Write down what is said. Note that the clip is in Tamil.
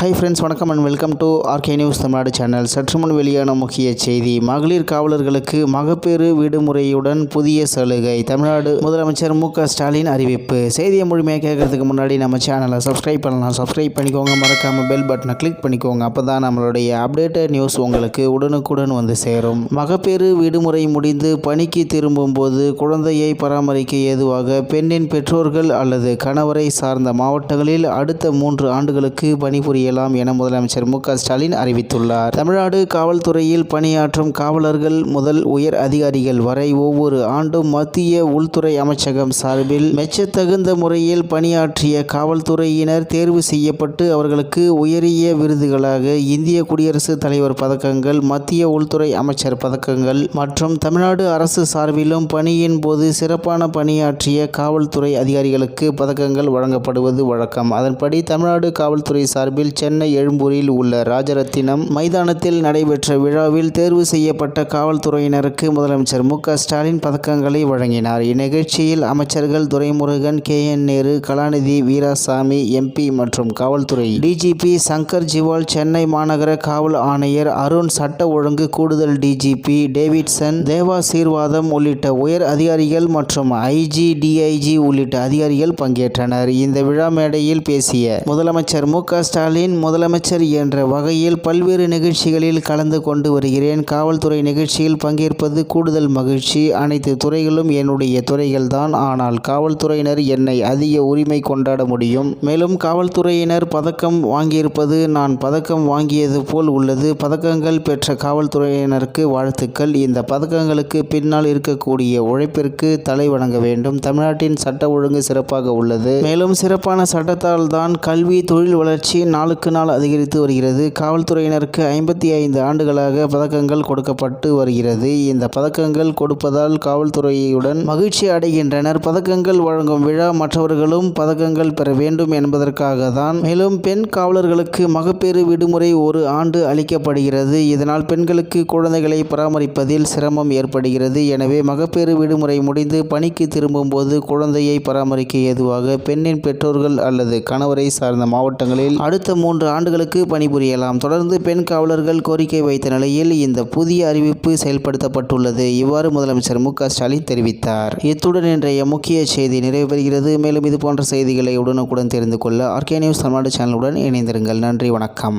ஹாய் ஃப்ரெண்ட்ஸ் வணக்கம் and welcome to RK news Tamil Nadu channel சற்று முன் வெளியான முக்கிய செய்தி. மகளிர் காவலர்களுக்கு மகப்பேறு விடுமுறையுடன் புதிய சலுகை. தமிழ்நாடு முதலமைச்சர் மு க ஸ்டாலின் அறிவிப்பு. செய்தியை முழுமையாக கேட்கறதுக்கு முன்னாடி நம்ம சேனலை சப்ஸ்கிரைப் பண்ணலாம். சப்ஸ்கிரைப் பண்ணிக்கோங்க. மறக்காமல் பெல் பட்டனை கிளிக் பண்ணிக்கோங்க. அப்போ தான் நம்மளுடைய அப்டேட்டட் நியூஸ் உங்களுக்கு உடனுக்குடன் வந்து சேரும். மகப்பேறு விடுமுறை முடிந்து பணிக்கு திரும்பும்போது குழந்தையை பராமரிக்க ஏதுவாக பெண்ணின் பெற்றோர்கள் அல்லது கணவரை சார்ந்த மாவட்டங்களில் அடுத்த மூன்று ஆண்டுகளுக்கு செய்யலாம் என முதலமைச்சர் மு க ஸ்டாலின் அறிவித்துள்ளார். தமிழ்நாடு காவல்துறையில் பணியாற்றும் காவலர்கள் முதல் உயர் அதிகாரிகள் வரை ஒவ்வொரு ஆண்டும் மத்திய உள்துறை அமைச்சகம் சார்பில் மெச்சத்தகுந்த முறையில் பணியாற்றிய காவல்துறையினர் தேர்வு செய்யப்பட்டு அவர்களுக்கு உயரிய விருதுகளாக இந்திய குடியரசுத் தலைவர் பதக்கங்கள் மத்திய உள்துறை அமைச்சர் பதக்கங்கள் மற்றும் தமிழ்நாடு அரசு சார்பிலும் பணியின் போது சிறப்பான பணியாற்றிய காவல்துறை அதிகாரிகளுக்கு பதக்கங்கள் வழங்கப்படுவது வழக்கம். அதன்படி தமிழ்நாடு காவல்துறை சார்பில் சென்னை எழும்பூரில் உள்ள ராஜரத்தினம் மைதானத்தில் நடைபெற்ற விழாவில் தேர்வு செய்யப்பட்ட காவல்துறையினருக்கு முதலமைச்சர் மு ஸ்டாலின் பதக்கங்களை வழங்கினார். இந்நிகழ்ச்சியில் அமைச்சர்கள் Duraimurugan K. N. Nehru Kalanidhi Veeraswamy MP மற்றும் காவல்துறை டிஜிபி சங்கர் ஜிவால் சென்னை மாநகர காவல் ஆணையர் அருண் சட்ட ஒழுங்கு கூடுதல் டிஜிபி டேவிட்சன் தேவாசீர்வாதம் உள்ளிட்ட உயர் அதிகாரிகள் மற்றும் ஐஜி டிஐஜி உள்ளிட்ட அதிகாரிகள் பங்கேற்றனர். இந்த விழா மேடையில் பேசிய முதலமைச்சர் மு ஸ்டாலின் ஸ்டாலின் முதலமைச்சர் என்ற வகையில் பல்வேறு நிகழ்ச்சிகளில் கலந்து கொண்டு வருகிறேன். காவல்துறை நிகழ்ச்சியில் பங்கேற்பது கூடுதல் மகிழ்ச்சி. அனைத்து துறைகளும் என்னுடைய துறைகள்தான். ஆனால் காவல்துறையினர் என்னை அதிக உரிமை கொண்டாட முடியும். மேலும் காவல்துறையினர் பதக்கம் வாங்கியிருப்பது நான் பதக்கம் வாங்கியது போல் உள்ளது. பதக்கங்கள் பெற்ற காவல்துறையினருக்கு வாழ்த்துக்கள். இந்த பதக்கங்களுக்கு பின்னால் இருக்கக்கூடிய உழைப்பிற்கு தலை வணங்க வேண்டும். தமிழ்நாட்டின் சட்ட ஒழுங்கு சிறப்பாக உள்ளது. மேலும் சிறப்பான சட்டத்தால் தான் கல்வி தொழில் வளர்ச்சி நாளுக்கு நாள் அதிகரித்து வருகிறது. காவல்துறையினருக்கு ஐம்பத்தி ஐந்து ஆண்டுகளாக பதக்கங்கள் கொடுக்கப்பட்டு வருகிறது. இந்த பதக்கங்கள் கொடுப்பதால் காவல்துறையுடன் மகிழ்ச்சி அடைகின்றனர். பதக்கங்கள் வழங்கும் விழா மற்றவர்களும் பதக்கங்கள் பெற வேண்டும் என்பதற்காக தான். மேலும் பெண் காவலர்களுக்கு மகப்பேறு விடுமுறை ஒரு ஆண்டு அளிக்கப்படுகிறது. இதனால் பெண்களுக்கு குழந்தைகளை பராமரிப்பதில் சிரமம் ஏற்படுகிறது. எனவே மகப்பேறு விடுமுறை முடிந்து பணிக்கு திரும்பும்போது குழந்தையை பராமரிக்க ஏதுவாக பெண்ணின் பெற்றோர்கள் அல்லது கணவரை சார்ந்த மாவட்டங்களில் அடுத்த மூன்று மூன்று ஆண்டுகளுக்கு பணிபுரியலாம். தொடர்ந்து பெண் காவலர்கள் கோரிக்கை வைத்த நிலையில் இந்த புதிய அறிவிப்பு செயல்படுத்தப்பட்டுள்ளது. இவ்வாறு முதலமைச்சர் மு க ஸ்டாலின் தெரிவித்தார். இத்துடன் இன்றைய முக்கிய செய்தி நிறைவு பெறுகிறது மேலும் இது போன்ற செய்திகளை உடனுக்குடன் தெரிந்து கொள்ள ஆர்கே நியூஸ் தமிழ்நாடு சேனலுடன் இணைந்திருங்கள். நன்றி வணக்கம்.